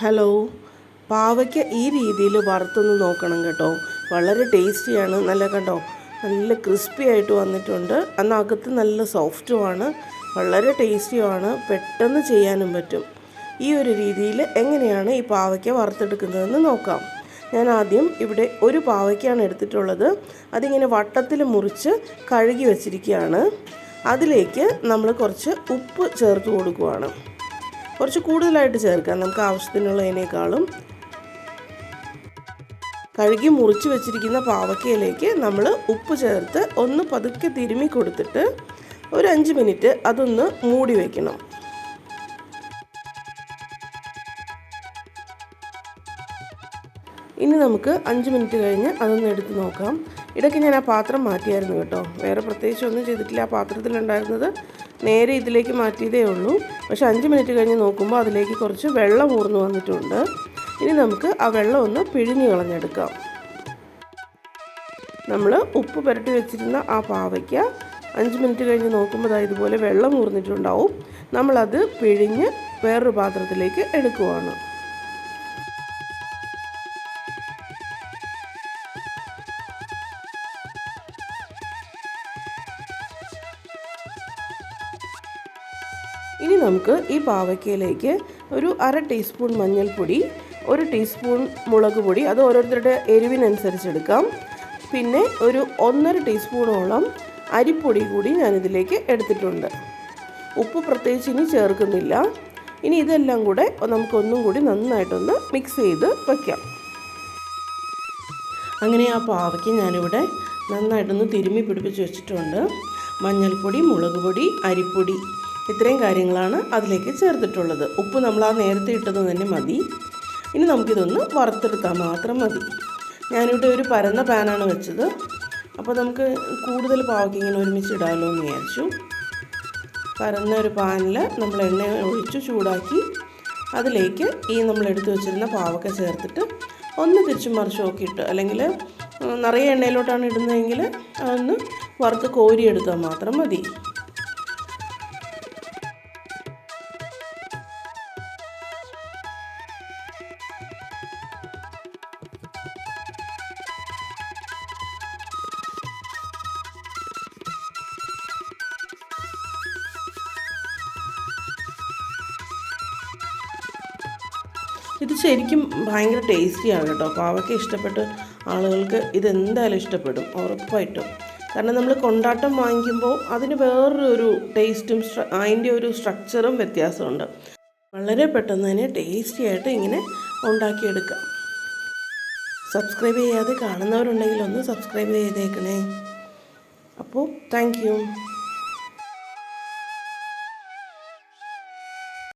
Hello പാവയ്ക്ക ഈ രീതിയിൽ വറുത്തൊന്ന് നോക്കണം കേട്ടോ. വളരെ ടേസ്റ്റിയാണ് നല്ല കണ്ടോ? നല്ല ക്രിസ്പി ആയിട്ട് വന്നിട്ടുണ്ട്. അന്നകത്ത് നല്ല സോഫ്റ്റുമാണ് വളരെ ടേസ്റ്റിയുമാണ് പെട്ടെന്ന് ചെയ്യാനും പറ്റും. ഈ ഒരു രീതിയിൽ എങ്ങനെയാണ് ഈ പാവയ്ക്ക വറുത്തെടുക്കുന്നതെന്ന് നോക്കാം. ഞാൻ ആദ്യം ഇവിടെ ഒരു പാവയ്ക്കാണ് എടുത്തിട്ടുള്ളത്. അതിങ്ങനെ വട്ടത്തിൽ മുറിച്ച് കഴുകി വച്ചിരിക്കുകയാണ്. അതിലേക്ക് നമ്മൾ കുറച്ച് ഉപ്പ് ചേർത്ത് കൊടുക്കുവാണ്. കുറച്ച് കൂടുതലായിട്ട് ചേർക്കാം. നമുക്ക് ആവശ്യത്തിനുള്ളതിനേക്കാളും കഴുകി മുറിച്ച് വെച്ചിരിക്കുന്ന പാവക്കയിലേക്ക് നമ്മൾ ഉപ്പ് ചേർത്ത് ഒന്ന് പതുക്കെ തിരുമി കൊടുത്തിട്ട് ഒരു അഞ്ച് മിനിറ്റ് അതൊന്ന് മൂടി വയ്ക്കണം ഇനി നമുക്ക് അഞ്ച് മിനിറ്റ് കഴിഞ്ഞ് അതൊന്ന് എടുത്ത് നോക്കാം. ഇടയ്ക്ക് ഞാൻ ആ പാത്രം മാറ്റിയായിരുന്നു കേട്ടോ. വേറെ പ്രത്യേകിച്ച് ഒന്നും ചെയ്തിട്ടില്ല. ആ പാത്രത്തിലുണ്ടായിരുന്നത് നേരെ ഇതിലേക്ക് മാറ്റിയതേ ഉള്ളൂ. പക്ഷെ അഞ്ച് മിനിറ്റ് കഴിഞ്ഞ് നോക്കുമ്പോൾ അതിലേക്ക് കുറച്ച് വെള്ളം ഊർന്നു വന്നിട്ടുണ്ട്. ഇനി നമുക്ക് ആ വെള്ളം ഒന്ന് പിഴിഞ്ഞ് കളഞ്ഞെടുക്കാം. നമ്മൾ ഉപ്പ് പുരട്ടി വെച്ചിരുന്ന ആ പാവയ്ക്ക അഞ്ച് മിനിറ്റ് കഴിഞ്ഞ് നോക്കുമ്പോൾ അതായത് ഇതുപോലെ വെള്ളം ഊർന്നിട്ടുണ്ടാവും. നമ്മളത് പിഴിഞ്ഞ് വേറൊരു പാത്രത്തിലേക്ക് എടുക്കുവാണ്. ഇനി നമുക്ക് ഈ പാവയ്ക്കയിലേക്ക് ഒരു അര ടീസ്പൂൺ മഞ്ഞൾപ്പൊടി ഒരു ടീസ്പൂൺ മുളക് പൊടി അത് ഓരോരുത്തരുടെ എരിവിനനുസരിച്ച് എടുക്കാം പിന്നെ ഒരു ഒന്നര ടീസ്പൂണോളം അരിപ്പൊടി കൂടി ഞാനിതിലേക്ക് എടുത്തിട്ടുണ്ട്. ഉപ്പ് പ്രത്യേകിച്ച് ഇനി ചേർക്കുന്നില്ല. ഇനി ഇതെല്ലാം കൂടെ നമുക്കൊന്നും കൂടി നന്നായിട്ടൊന്ന് മിക്സ് ചെയ്ത് വയ്ക്കാം അങ്ങനെ ആ പാവയ്ക്ക് ഞാനിവിടെ നന്നായിട്ടൊന്ന് തിരുമ്മി പിടിപ്പിച്ച് വെച്ചിട്ടുണ്ട്. മഞ്ഞൾപ്പൊടി മുളക് പൊടി അരിപ്പൊടി ഇത്രയും കാര്യങ്ങളാണ് അതിലേക്ക് ചേർത്തിട്ടുള്ളത്. ഉപ്പ് നമ്മൾ ആ നേരത്തെ ഇട്ടത് തന്നെ മതി. ഇനി നമുക്കിതൊന്ന് വറുത്തെടുത്താൽ മാത്രം മതി. ഞാനിവിടെ ഒരു പരന്ന പാനാണ് വെച്ചത്. അപ്പോൾ നമുക്ക് കൂടുതൽ പാവയ്ക്ക് ഇങ്ങനെ ഒരുമിച്ച് ഇടാമല്ലോ എന്ന് വിചാരിച്ചു. പരന്ന ഒരു പാനിൽ നമ്മൾ എണ്ണ ഒഴിച്ച് ചൂടാക്കി അതിലേക്ക് ഈ നമ്മൾ എടുത്തു വെച്ചിരുന്ന പാവക്ക ചേർത്തിട്ട് ഒന്ന് തിരിച്ചും മറിച്ചും ഒക്കെ ഇട്ട് അല്ലെങ്കിൽ നിറയെ എണ്ണയിലോട്ടാണ് ഇടുന്നതെങ്കിൽ അതൊന്ന് വറുത്ത് കോരിയെടുത്താൽ മാത്രം മതി. ഇത് ശരിക്കും ഭയങ്കര ടേസ്റ്റിയാണ് കേട്ടോ. പാവയ്ക്ക് ഇഷ്ടപ്പെട്ട ആളുകൾക്ക് ഇതെന്തായാലും ഇഷ്ടപ്പെടും ഉറപ്പായിട്ടും. കാരണം നമ്മൾ കൊണ്ടാട്ടം വാങ്ങിക്കുമ്പോൾ അതിന് വേറൊരു ടേസ്റ്റും അതിന്റെ ഒരു സ്ട്രക്ചറും വ്യത്യാസമുണ്ട്. വളരെ പെട്ടെന്ന് തന്നെ ടേസ്റ്റി ആയിട്ട് ഇങ്ങനെ ഉണ്ടാക്കിയെടുക്കാം. സബ്സ്ക്രൈബ് ചെയ്യാതെ കാണുന്നവരുണ്ടെങ്കിൽ ഒന്ന് സബ്സ്ക്രൈബ് ചെയ്തേക്കണേ. അപ്പോൾ താങ്ക്